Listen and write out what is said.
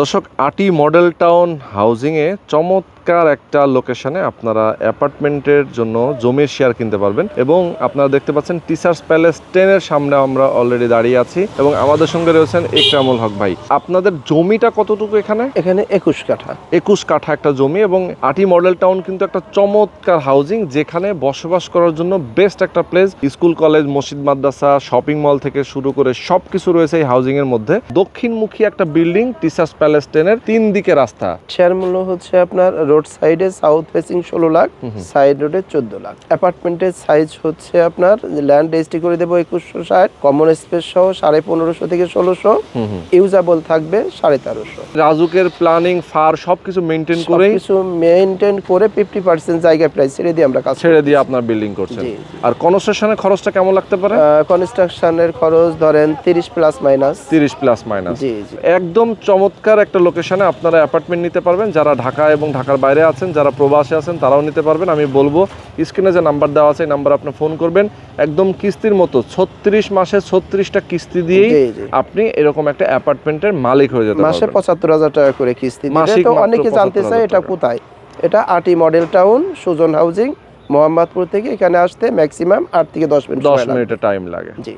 দর্শক আটি model town হাউজিংয়ে চমৎকার একটা লোকেশনে আপনারা অ্যাপার্টমেন্টের জন্য জমির শেয়ার কিনতে পারবেন এবং আপনারা দেখতে পাচ্ছেন টিচার্স প্যালেস টেনের সামনে আমরা অলরেডি দাঁড়িয়ে আছি এবং আমাদের সঙ্গে রয়েছেন একরামুল হক ভাই। আপনাদের জমিটা কতটুকু এখানে? এখানে একুশ কাঠা। একুশ কাঠা একটা জমি এবং আটি মডেল টাউন কিন্তু একটা চমৎকার হাউজিং যেখানে বসবাস করার জন্য বেস্ট একটা প্লেস স্কুল কলেজ মসজিদ মাদ্রাসা শপিং মল থেকে শুরু করে সবকিছু রয়েছে এই হাউজিং এর মধ্যে। দক্ষিণমুখী একটা বিল্ডিং টিচার্স প্যালেস টেনের তিন দিকে রাস্তা। শেয়ার মূল্য হচ্ছে আপনার রোড সাইডে সাউথ ফেসিং ষোলো লাখ সাইড রোডে চোদ্দ লাখ। অ্যাপার্টমেন্টের সাইজ হচ্ছে আপনার ল্যান্ড রেজিস্ট্রি করে দেবো একুশশো ষাট কমন স্পেস সহ সাড়ে পনেরোশো থেকে ষোলোশো। ইউজাবল থাকবে সাড়ে তেরোশো। রাজুকের প্ল্যানিং ফার সবকিছু মেনটেন করে কিছু মেনটেন করে ফিফটি পার্সেন্ট জায়গা প্রাইস ছেড়ে দিয়ে আমরা কাজ ছেড়ে দিয়ে আপনার বিল্ডিং করছেন। জি। আর কনস্ট্রাকশনের খরচটা কেমন লাগতে পারে? কনস্ট্রাকশনের খরচ ধরেন তিরিশ প্লাস মাইনাস তিরিশ প্লাস মাইনাস একদম চমৎকার একটা লোকেশনে আপনারা অ্যাপার্টমেন্ট নিতে পারবেন। যারা ঢাকা এবং ঢাকার বাইরে আছেন যারা প্রবাসে আছেন তারাও নিতে পারবেন। আমি বলব স্ক্রিনে যে নাম্বার দেওয়া আছে এই নাম্বার আপনি ফোন করবেন। একদম কিস্তির মতো ছত্রিশ মাসে ছত্রিশটা কিস্তি দিয়েই। আপনি এরকম একটা অ্যাপার্টমেন্টের মালিক হয়ে যেতে মাসে পঁচাত্তর হাজার টাকা করে কিস্তি তো অনেকে জানতে 75,000 চায় এটা কোথায়। এটা আটি model town Sujon housing Mohammadpur থেকে এখানে আসতে ম্যাক্সিমাম আট থেকে দশ মিনিট দশ মিনিটের টাইম লাগে। জি।